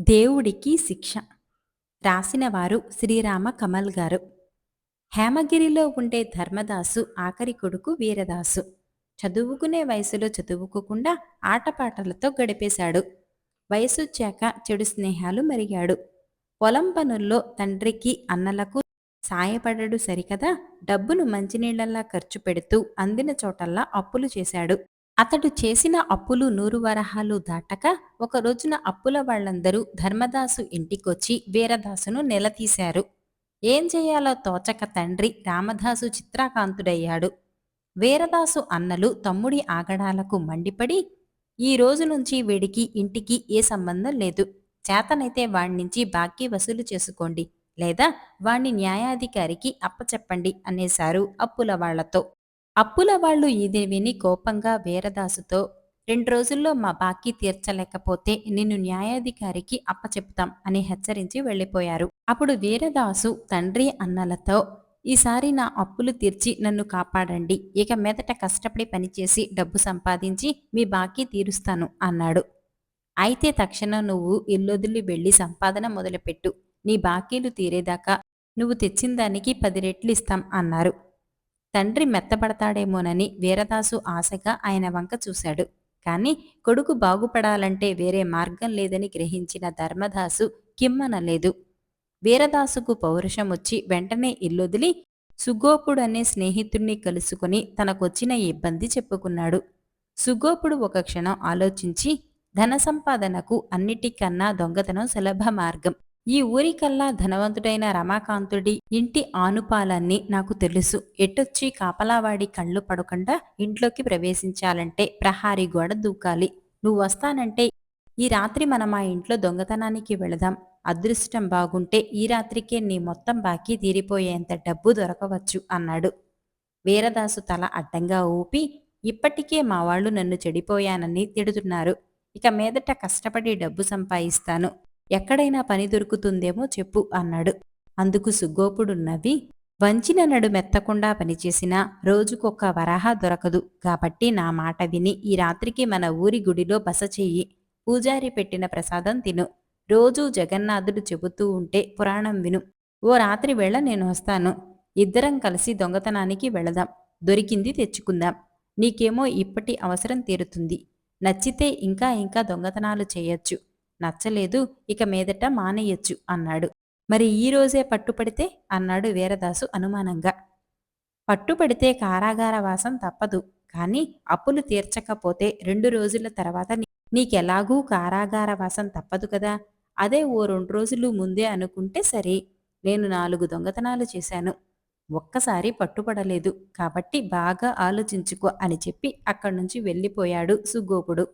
దేవుడికి శిక్ష. రాసినవారు శ్రీరామ కమల్ గారు. హేమగిరిలో ఉండే ధర్మదాసు ఆఖరి కొడుకు వీరదాసు. చదువుకునే వయసులో చదువుకోకుండా ఆటపాటలతో గడిపేశాడు. వయసొచ్చాక చెడు స్నేహాలు మరిగాడు. పొలం పనుల్లో తండ్రికి అన్నలకు సాయపడడు సరికదా? డబ్బును మంచినీళ్ళలా ఖర్చు పెడుతూ అందిన చోటల్లా అప్పులు చేశాడు. అతడు చేసిన అప్పులు నూరు వరహాలు దాటక ఒక రోజున అప్పుల వాళ్ళందరూ ధర్మదాసు ఇంటికొచ్చి వీరదాసును నిలదీశారు. ఏం చేయాలో తోచక తండ్రి రామదాసు చిత్రాకాంతుడయ్యాడు. వీరదాసు అన్నలు తమ్ముడి ఆగడాలకు మండిపడి ఈ రోజు నుంచి వీడికి ఇంటికి ఏ సంబంధం లేదు. చేతనైతే వాణ్ణించి బాకీ వసూలు చేసుకోండి లేదా వాణ్ణి న్యాయాధికారికి అప్పచెప్పండి అనేశారు అప్పుల వాళ్ళతో అప్పుల వాళ్ళు ఇది విని కోపంగా వీరదాసుతో రెండు రోజుల్లో మా బాకీ తీర్చలేకపోతే నిన్ను న్యాయాధికారికి అప్పచెప్తాం అని హెచ్చరించి వెళ్ళిపోయారు. అప్పుడు వీరదాసు తండ్రి అన్నలతో ఈసారి నా అప్పులు తీర్చి నన్ను కాపాడండి. ఇక మీదట కష్టపడి పనిచేసి డబ్బు సంపాదించి మీ బాకీ తీరుస్తాను అన్నాడు. అయితే తక్షణం నువ్వు ఇల్లొదిలి వెళ్ళి సంపాదన మొదలుపెట్టు. నీ బాకీలు తీరేదాకా నువ్వు తెచ్చిన దానికి పది రెట్లు ఇస్తాం అన్నారు. తండ్రి మెత్తబడతాడేమోనని వీరదాసు ఆశగా ఆయన వంక చూశాడు. కాని కొడుకు బాగుపడాలంటే వేరే మార్గం లేదని గ్రహించిన ధర్మదాసు కిమ్మనలేదు. వీరదాసుకు పౌరుషం వచ్చి వెంటనే ఇల్లొదిలి సుగోపుడనే స్నేహితుణ్ణి కలుసుకుని తనకొచ్చిన ఇబ్బంది చెప్పుకున్నాడు. సుగోపుడు ఒక క్షణం ఆలోచించి ధన సంపాదనకు అన్నిటికన్నా దొంగతనం సులభ మార్గం. ఈ ఊరికల్లా ధనవంతుడైన రమాకాంతుడి ఇంటి ఆనుపాలన్నీ నాకు తెలుసు. ఎటొచ్చి కాపలావాడి కళ్ళు పడకుండా ఇంట్లోకి ప్రవేశించాలంటే ప్రహారీ గోడ దూకాలి. నువ్వు వస్తానంటే ఈ రాత్రి మనం ఆ ఇంట్లో దొంగతనానికి వెళదాం. అదృష్టం బాగుంటే ఈ రాత్రికే నీ మొత్తం బాకీ తీరిపోయేంత డబ్బు దొరకవచ్చు అన్నాడు. వీరదాసు తల అడ్డంగా ఊపి ఇప్పటికే మా వాళ్ళు నన్ను చెడిపోయానని తిడుతున్నారు. ఇక మీదట కష్టపడి డబ్బు సంపాదిస్తాను. ఎక్కడైనా పని దొరుకుతుందేమో చెప్పు అన్నాడు. అందుకు సుగోపుడు నవ్వి వంచిన నడు మెత్తకుండా పనిచేసినా రోజుకొక్క వరాహ దొరకదు. కాబట్టి నా మాట విని ఈ రాత్రికి మన ఊరి గుడిలో బస చెయ్యి. పూజారి పెట్టిన ప్రసాదం తిను. రోజూ జగన్నాథుడు చెబుతూ ఉంటే పురాణం విను. ఓ రాత్రి వేళ నేను వస్తాను. ఇద్దరం కలిసి దొంగతనానికి వెళదాం. దొరికింది తెచ్చుకుందాం. నీకేమో ఇప్పటి అవసరం తీరుతుంది. నచ్చితే ఇంకా ఇంకా దొంగతనాలు చేయొచ్చు. నచ్చలేదు ఇక మీదట మానేయొచ్చు అన్నాడు. మరి ఈ రోజే పట్టుపడితే? అన్నాడు వీరదాసు అనుమానంగా. పట్టుపడితే కారాగార వాసం తప్పదు కాని అప్పులు తీర్చకపోతే రెండు రోజుల తర్వాత నీకెలాగూ కారాగార వాసం తప్పదు కదా? అదే ఓ రెండు రోజులు ముందే అనుకుంటే సరే నేను నాలుగు దొంగతనాలు చేశాను. ఒక్కసారి పట్టుపడలేదు కాబట్టి బాగా ఆలోచించుకో అని చెప్పి అక్కడి నుంచి వెళ్ళిపోయాడు సుగోపుడు.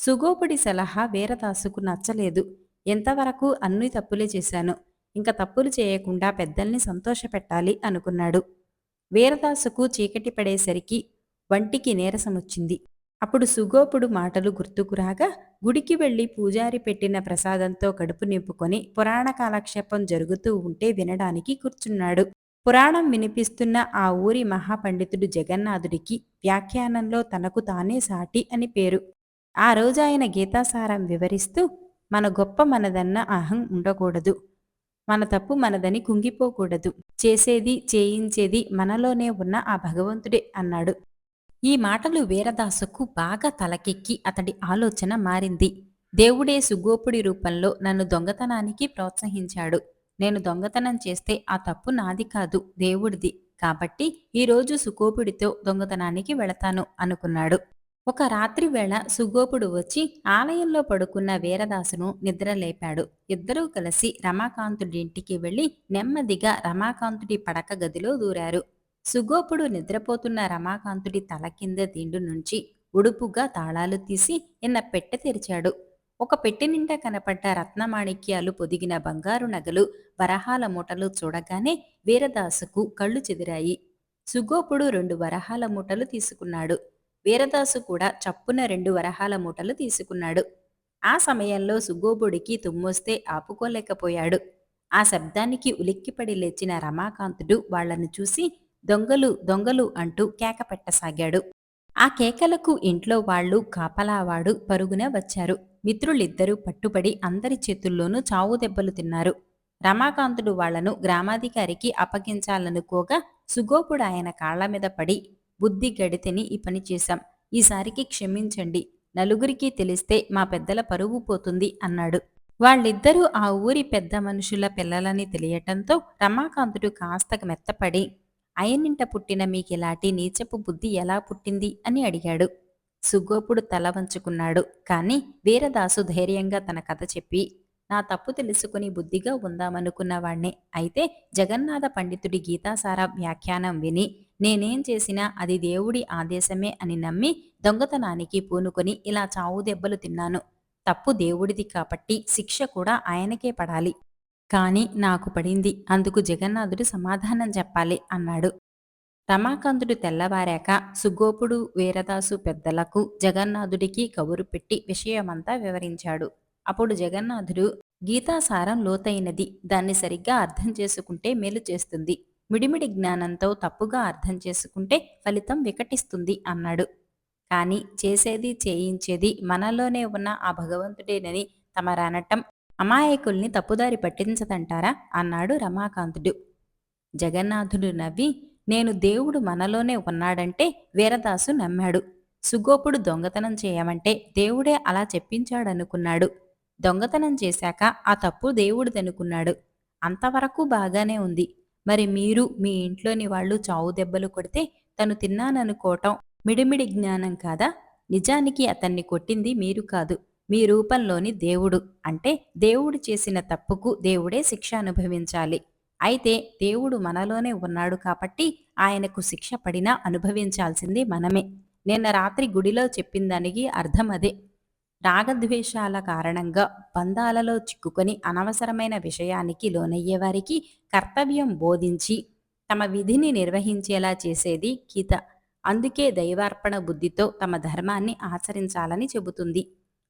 సుగోపుడి సలహా వీరదాసుకు నచ్చలేదు. ఎంతవరకు అన్ని తప్పులే చేశాను. ఇంకా తప్పులు చేయకుండా పెద్దల్ని సంతోషపెట్టాలి అనుకున్నాడు. వీరదాసుకు చీకటి పడేసరికి వంటికి నీరసమొచ్చింది. అప్పుడు సుగోపుడు మాటలు గుర్తుకురాగా గుడికి వెళ్ళి పూజారి పెట్టిన ప్రసాదంతో కడుపు నింపుకొని పురాణ కాలక్షేపం జరుగుతూ ఉంటే వినడానికి కూర్చున్నాడు. పురాణం వినిపిస్తున్న ఆ ఊరి మహాపండితుడు జగన్నాథుడికి వ్యాఖ్యానంలో తనకు తానే సాటి అని పేరు. ఆ రోజు ఆయన గీతాసారం వివరిస్తూ మన గొప్ప మనదన్న అహం ఉండకూడదు. మన తప్పు మనదని కుంగిపోకూడదు. చేసేది చేయించేది మనలోనే ఉన్న ఆ భగవంతుడే అన్నాడు. ఈ మాటలు వీరదాసుకు బాగా తలకెక్కి అతడి ఆలోచన మారింది. దేవుడే సుగోపుడి రూపంలో నన్ను దొంగతనానికి ప్రోత్సహించాడు. నేను దొంగతనం చేస్తే ఆ తప్పు నాది కాదు దేవుడిది. కాబట్టి ఈరోజు సుగోపుడితో దొంగతనానికి వెళతాను అనుకున్నాడు. ఒక రాత్రి వేళ సుగోపుడు వచ్చి ఆలయంలో పడుకున్న వీరదాసును నిద్రలేపాడు ఇద్దరూ కలిసి రమాకాంతుడి ఇంటికి వెళ్ళి నెమ్మదిగా రమాకాంతుడి పడక గదిలో దూరారు. సుగోపుడు నిద్రపోతున్న రమాకాంతుడి తల కింద దిండు నుంచి ఉడుపుగా తాళాలు తీసి నిన్న పెట్టె తెరిచాడు. ఒక పెట్టె నిండా కనపడ్డ రత్నమాణిక్యాలు పొదిగిన బంగారు నగలు వరహాల మూటలు చూడగానే వీరదాసుకు కళ్ళు చెదిరాయి. సుగోపుడు రెండు వరహాల మూటలు తీసుకున్నాడు. వీరదాసు కూడా చప్పున రెండు వరహాల మూటలు తీసుకున్నాడు. ఆ సమయంలో సుగోపుడికి తుమ్మొస్తే ఆపుకోలేకపోయాడు. ఆ శబ్దానికి ఉలిక్కిపడి లేచిన రమాకాంతుడు వాళ్ళను చూసి దొంగలు దొంగలు అంటూ కేక పెట్టసాగాడు. ఆ కేకలకు ఇంట్లో వాళ్ళు కాపలావాడు పరుగున వచ్చారు. మిత్రులిద్దరూ పట్టుబడి అందరి చేతుల్లోనూ చావు దెబ్బలు తిన్నారు. రమాకాంతుడు వాళ్ళను గ్రామాధికారికి అప్పగించాలనుకోగా సుగోపుడు ఆయన కాళ్ళ మీద పడి బుద్ధి గడితని ఈ పని చేశాం. ఈసారికి క్షమించండి. నలుగురికి తెలిస్తే మా పెద్దల పరువు పోతుంది అన్నాడు. వాళ్ళిద్దరూ ఆ ఊరి పెద్ద మనుషుల పిల్లలని తెలియటంతో రమాకాంతుడు కాస్త మెత్తపడి అయనింట పుట్టిన మీకిలాంటి నీచపు బుద్ధి ఎలా పుట్టింది? అని అడిగాడు. సుగోపుడు తల వంచుకున్నాడు. కాని వీరదాసు ధైర్యంగా తన కథ చెప్పి నా తప్పు తెలుసుకుని బుద్ధిగా ఉందామనుకున్నవాణ్ణి. అయితే జగన్నాథ పండితుడి గీతాసార వ్యాఖ్యానం విని నేనేం చేసినా అది దేవుడి ఆదేశమే అని నమ్మి దొంగతనానికి పూనుకొని ఇలా చావు దెబ్బలు తిన్నాను. తప్పు దేవుడిది కాబట్టి శిక్ష కూడా ఆయనకే పడాలి. కాని నాకు పడింది. అందుకు జగన్నాథుడు సమాధానం చెప్పాలి అన్నాడు. రమాకాంతుడు తెల్లవారాక సుగోపుడు వీరదాసు పెద్దలకు జగన్నాథుడికి కబురు పెట్టి విషయమంతా వివరించాడు. అప్పుడు జగన్నాథుడు గీతాసారం లోతైనది. దాన్ని సరిగ్గా అర్థం చేసుకుంటే మేలు చేస్తుంది. మిడిమిడి జ్ఞానంతో తప్పుగా అర్థం చేసుకుంటే ఫలితం వికటిస్తుంది అన్నాడు. కానీ చేసేది చేయించేది మనలోనే ఉన్న ఆ భగవంతుడేనని తమరనటం అమాయకుల్ని తప్పుదారి పట్టించదంటారా? అన్నాడు రమాకాంతుడు. జగన్నాథుడు నవ్వి నేను దేవుడు మనలోనే ఉన్నాడంటే వీరదాసు నమ్మాడు. సుగోపుడు దొంగతనం చేయమంటే దేవుడే అలా చెప్పించాడనుకున్నాడు. దొంగతనం చేశాక ఆ తప్పు దేవుడిదనుకున్నాడు అంతవరకు బాగానే ఉంది. మరి మీరు మీ ఇంట్లోని వాళ్ళు చావు దెబ్బలు కొడితే తను తిన్నాననుకోవటం మిడిమిడి జ్ఞానం కాదా? నిజానికి అతన్ని కొట్టింది మీరు కాదు. మీ రూపంలోని దేవుడు. అంటే దేవుడు చేసిన తప్పుకు దేవుడే శిక్ష అనుభవించాలి. అయితే దేవుడు మనలోనే ఉన్నాడు కాబట్టి ఆయనకు శిక్ష పడినా అనుభవించాల్సింది మనమే. నిన్న రాత్రి గుడిలో చెప్పిన దానికి అర్థం అదే. రాగద్వేషాల కారణంగా బంధాలలో చిక్కుకొని అనవసరమైన విషయానికి లోనయ్యేవారికి కర్తవ్యం బోధించి తమ విధిని నిర్వహించేలా చేసేది గీత. అందుకే దైవార్పణ బుద్ధితో తమ ధర్మాన్ని ఆచరించాలని చెబుతుంది.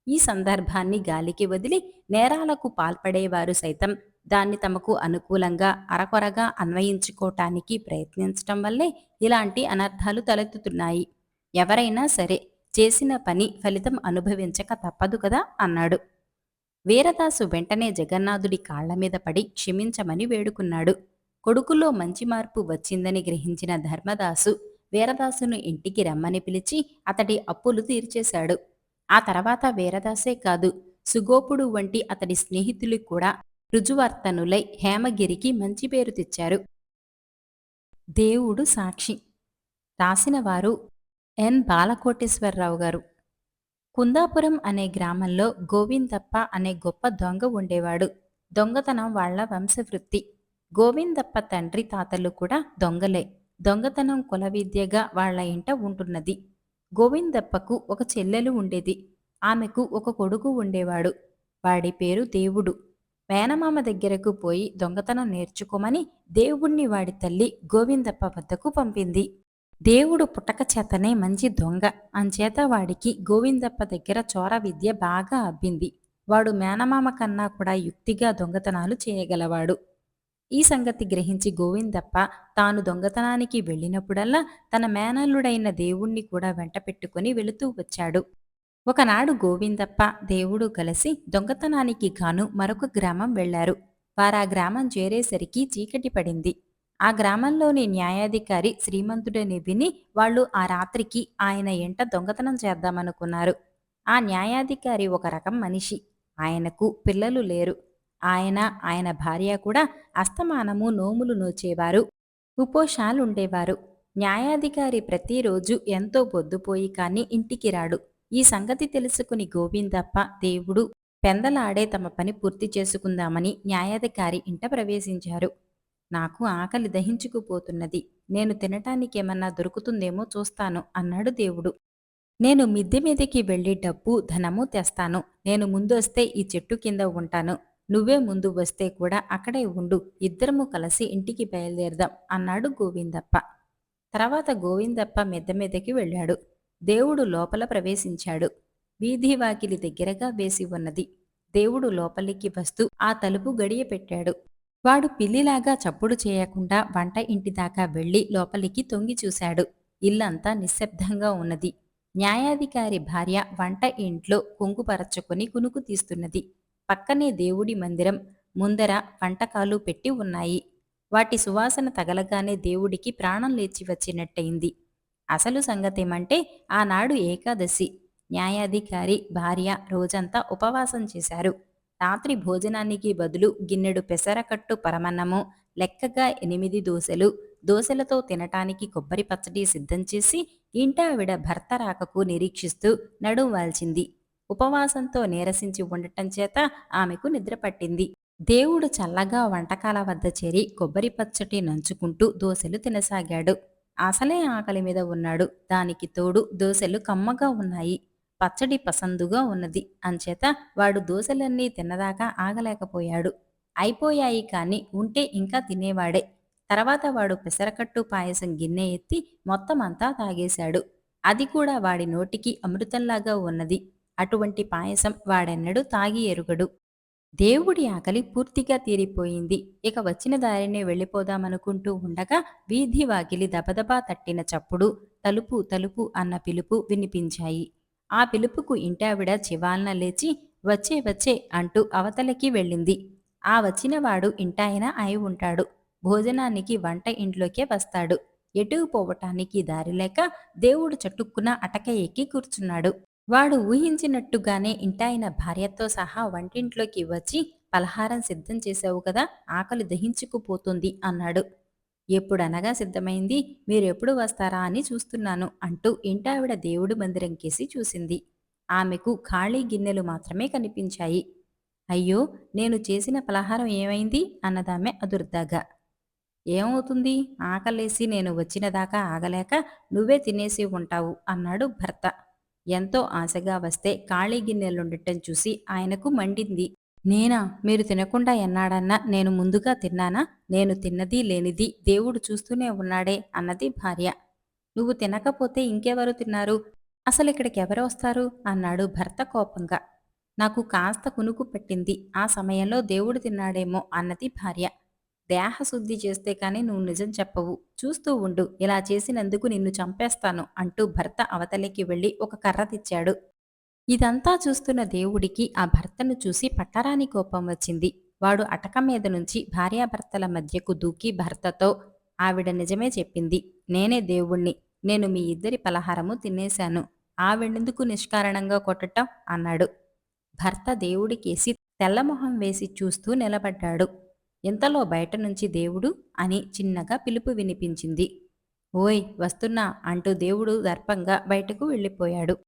ఈ సందర్భాన్ని గాలికి వదిలి నేరాలకు పాల్పడేవారు సైతం దాన్ని తమకు అనుకూలంగా అరకొరగా అన్వయించుకోవటానికి ప్రయత్నించటం వల్లే ఇలాంటి అనర్థాలు తలెత్తుతున్నాయి. ఎవరైనా సరే చేసిన పని ఫలితం అనుభవించక తప్పదు కదా అన్నాడు. వీరదాసు వెంటనే జగన్నాథుడి కాళ్ళ మీద పడి క్షమించమని వేడుకున్నాడు. కొడుకులో మంచి మార్పు వచ్చిందని గ్రహించిన ధర్మదాసు వీరదాసును ఇంటికి రమ్మని పిలిచి అతడి అప్పులు తీర్చేశాడు. ఆ తర్వాత వీరదాసే కాదు సుగోపుడు వంటి అతడి స్నేహితులు కూడా రుజువర్తనులై హేమగిరికి మంచి పేరు తెచ్చారు. దేవుడు సాక్షి. రాసినవారు ఎన్. బాలకోటేశ్వరరావు గారు. కుందాపురం అనే గ్రామంలో గోవిందప్ప అనే గొప్ప దొంగ ఉండేవాడు. దొంగతనం వాళ్ళ వంశవృత్తి. గోవిందప్ప తండ్రి తాతలు కూడా దొంగలే. దొంగతనం కుల విద్యగా వాళ్ళ ఇంట ఉంటున్నది. గోవిందప్పకు ఒక చెల్లెలు ఉండేది. ఆమెకు ఒక కొడుకు ఉండేవాడు. వాడి పేరు దేవుడు. మేనమామ దగ్గరకు పోయి దొంగతనం నేర్చుకోమని దేవుణ్ణి వాడి తల్లి గోవిందప్ప వద్దకు పంపింది. దేవుడు పుట్టక చేతనే మంచి దొంగ. అంచేత వాడికి గోవిందప్ప దగ్గర చోర విద్య బాగా అబ్బింది. వాడు మేనమామ కన్నా కూడా యుక్తిగా దొంగతనాలు చేయగలవాడు. ఈ సంగతి గ్రహించి గోవిందప్ప తాను దొంగతనానికి వెళ్ళినప్పుడల్లా తన మేనల్లుడైన దేవుణ్ణి కూడా వెంట పెట్టుకుని వెళుతూ వచ్చాడు. ఒకనాడు గోవిందప్ప దేవుడు కలిసి దొంగతనానికి గాను మరొక గ్రామం వెళ్ళారు వారా గ్రామం చేరేసరికి చీకటి పడింది. ఆ గ్రామంలోని న్యాయాధికారి శ్రీమంతుడని విని వాళ్ళు ఆ రాత్రికి ఆయన ఎంట దొంగతనం చేద్దామనుకున్నారు. ఆ న్యాయాధికారి ఒక రకం మనిషి. ఆయనకు పిల్లలు లేరు. ఆయన ఆయన భార్య కూడా అస్తమానము నోములు నోచేవారు. ఉపోషాలుండేవారు. న్యాయాధికారి ప్రతిరోజు ఎంతో బొద్దుపోయి కాని ఇంటికి రాడు. ఈ సంగతి తెలుసుకుని గోవిందప్ప దేవుడు పెందలాడే తమ పని పూర్తి చేసుకుందామని న్యాయాధికారి ఇంట ప్రవేశించారు. నాకు ఆకలి దహించుకుపోతున్నది. నేను తినటానికేమన్నా దొరుకుతుందేమో చూస్తాను అన్నాడు దేవుడు. నేను మిద్దె మీదకి వెళ్ళి డబ్బు ధనము తెస్తాను. నేను ముందొస్తే ఈ చెట్టు కింద ఉంటాను. నువ్వే ముందు వస్తే కూడా అక్కడే ఉండు. ఇద్దరము కలిసి ఇంటికి బయలుదేరదాం అన్నాడు గోవిందప్ప. తర్వాత గోవిందప్ప మిద్దె మీదకి వెళ్ళాడు. దేవుడు లోపల ప్రవేశించాడు. వీధి వాకిలి దగ్గరగా వేసి ఉన్నది. దేవుడు లోపలికి వస్తూ ఆ తలుపు గడియ పెట్టాడు వాడు పిల్లిలాగా చప్పుడు చేయకుండా వంట ఇంటి దాకా వెళ్ళి లోపలికి తొంగి చూశాడు. ఇల్లంతా నిశ్శబ్దంగా ఉన్నది. న్యాయాధికారి భార్య వంట ఇంట్లో కొంగుపరచుకొని కునుకు తీస్తున్నది. పక్కనే దేవుడి మందిరం ముందర వంటకాలు పెట్టి ఉన్నాయి. వాటి సువాసన తగలగానే దేవుడికి ప్రాణం లేచి వచ్చినట్టయింది. అసలు సంగతేమంటే ఆనాడు ఏకాదశి. న్యాయాధికారి భార్య రోజంతా ఉపవాసం చేశారు. రాత్రి భోజనానికి బదులు గిన్నెడు పెసరకట్టు పరమన్నము లెక్కగా ఎనిమిది దోశలు. దోశలతో తినటానికి కొబ్బరి పచ్చడి సిద్ధం చేసి ఇంటావిడ భర్త రాకకు నిరీక్షిస్తూ నడుం వాల్చింది. ఉపవాసంతో నీరసించి ఉండటం చేత ఆమెకు నిద్ర పట్టింది. దేవుడు చల్లగా వంటకాల వద్ద చేరి కొబ్బరి పచ్చటి నంచుకుంటూ దోశలు తినసాగాడు. అసలే ఆకలి మీద ఉన్నాడు. దానికి తోడు దోశలు కమ్మగా ఉన్నాయి. పచ్చడి పసందుగా ఉన్నది. అంచేత వాడు దోశలన్నీ తిన్నదాకా ఆగలేకపోయాడు. అయిపోయాయి కాని ఉంటే ఇంకా తినేవాడే. తర్వాత వాడు పెసరకట్టు పాయసం గిన్నె ఎత్తి మొత్తం అంతా తాగేశాడు. అది కూడా వాడి నోటికి అమృతంలాగా ఉన్నది. అటువంటి పాయసం వాడెన్నడూ తాగి ఎరుగడు. దేవుడి ఆకలి పూర్తిగా తీరిపోయింది. ఇక వచ్చిన దారినే వెళ్ళిపోదామనుకుంటూ ఉండగా వీధి వాకిలి దబదబా తట్టిన చప్పుడు తలుపు తలుపు అన్న పిలుపు వినిపించాయి. ఆ పిలుపుకు ఇంటావిడ చివాల్న లేచి వచ్చే వచ్చే అంటూ అవతలకి వెళ్ళింది. ఆ వచ్చినవాడు ఇంటాయన అయి ఉంటాడు. భోజనానికి వంట ఇంట్లోకే వస్తాడు. ఎటు పోవటానికి దారి లేక దేవుడు చటుక్కున అటక ఎక్కి కూర్చున్నాడు. వాడు ఊహించినట్టుగానే ఇంటాయన భార్యతో సహా వంటింట్లోకి వచ్చి పలహారం సిద్ధం చేశావు కదా ఆకలి దహించుకుపోతుంది అన్నాడు. ఎప్పుడనగా సిద్ధమైంది? మీరెప్పుడు వస్తారా అని చూస్తున్నాను అంటూ ఇంటావిడ దేవుడి మందిరం కేసి చూసింది. ఆమెకు ఖాళీ గిన్నెలు మాత్రమే కనిపించాయి. అయ్యో! నేను చేసిన పలహారం ఏమైంది? అన్నదామె అదుర్దాగా. ఏమవుతుంది? ఆకలేసి నేను వచ్చినదాకా ఆగలేక నువ్వే తినేసి ఉంటావు అన్నాడు భర్త. ఎంతో ఆశగా వస్తే ఖాళీ గిన్నెలుండటం చూసి ఆయనకు మండింది. నేనా? మీరు తినకుండా ఎన్నాడన్నా నేను ముందుగా తిన్నానా? నేను తిన్నది లేనిది దేవుడు చూస్తూనే ఉన్నాడే అన్నది భార్య. నువ్వు తినకపోతే ఇంకెవరు తిన్నారు? అసలు ఇక్కడికి ఎవరు వస్తారు? అన్నాడు భర్త కోపంగా. నాకు కాస్త కునుకు పెట్టింది. ఆ సమయంలో దేవుడు తిన్నాడేమో అన్నది భార్య. దేహశుద్ధి చేస్తే కానీ నువ్వు నిజం చెప్పవు. చూస్తూ ఉండు. ఇలా చేసినందుకు నిన్ను చంపేస్తాను అంటూ భర్త అవతలికి వెళ్ళి ఒక కర్ర తెచ్చాడు. ఇదంతా చూస్తున్న దేవుడికి ఆ భర్తను చూసి పట్టరాని కోపం వచ్చింది. వాడు అటక మీద నుంచి భార్యాభర్తల మధ్యకు దూకి భర్తతో ఆవిడ నిజమే చెప్పింది. నేనే దేవుణ్ణి. నేను మీ ఇద్దరి పలహారము తినేశాను. ఆవిడెందుకు నిష్కారణంగా కొట్టటం? అన్నాడు. భర్త దేవుడికేసి తెల్లమొహం వేసి చూస్తూ నిలబడ్డాడు. ఇంతలో బయట నుంచి దేవుడు? అని చిన్నగా పిలుపు వినిపించింది. ఓయ్ వస్తున్నా అంటూ దేవుడు దర్పంగా బయటకు వెళ్ళిపోయాడు.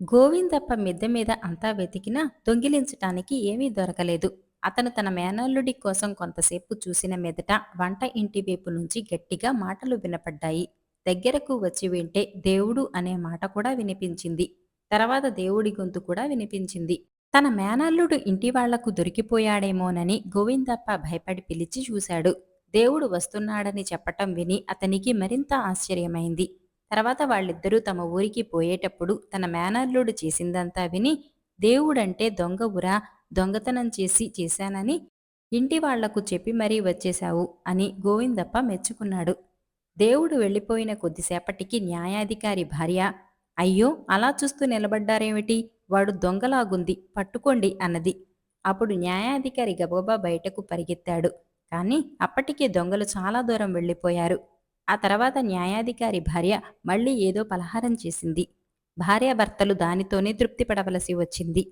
గోవిందప్ప మిద్దె మీద అంతా వెతికినా దొంగిలించటానికి ఏమీ దొరకలేదు. అతను తన మేనల్లుడి కోసం కొంతసేపు చూసిన మీదట వంట ఇంటి వైపు నుంచి గట్టిగా మాటలు వినపడ్డాయి. దగ్గరకు వచ్చి వింటే దేవుడు అనే మాట కూడా వినిపించింది. తర్వాత దేవుడి గొంతు కూడా వినిపించింది. తన మేనల్లుడు ఇంటి వాళ్ళకు దొరికిపోయాడేమోనని గోవిందప్ప భయపడి పిలిచి చూశాడు. దేవుడు వస్తున్నాడని చెప్పటం విని అతనికి మరింత ఆశ్చర్యమైంది. తర్వాత వాళ్ళిద్దరూ తమ ఊరికి పోయేటప్పుడు తన మేనల్లుడు చేసిందంతా విని దేవుడంటే దొంగ ఉరా దొంగతనం చేసి చేశానని ఇంటి వాళ్ళకు చెప్పి మరీ వచ్చేశావు అని గోవిందప్ప మెచ్చుకున్నాడు. దేవుడు వెళ్ళిపోయిన కొద్దిసేపటికి న్యాయాధికారి భార్య అయ్యో అలా చూస్తూ నిలబడ్డారేమిటి? వాడు దొంగలాగుంది పట్టుకోండి అన్నది. అప్పుడు న్యాయాధికారి గబగబా బయటకు పరిగెత్తాడు. కానీ అప్పటికే దొంగలు చాలా దూరం వెళ్ళిపోయారు. ఆ తర్వాత న్యాయాధికారి భార్య మళ్ళీ ఏదో పలహారం చేసింది. భార్యాభర్తలు దానితోనే తృప్తి పడవలసి వచ్చింది.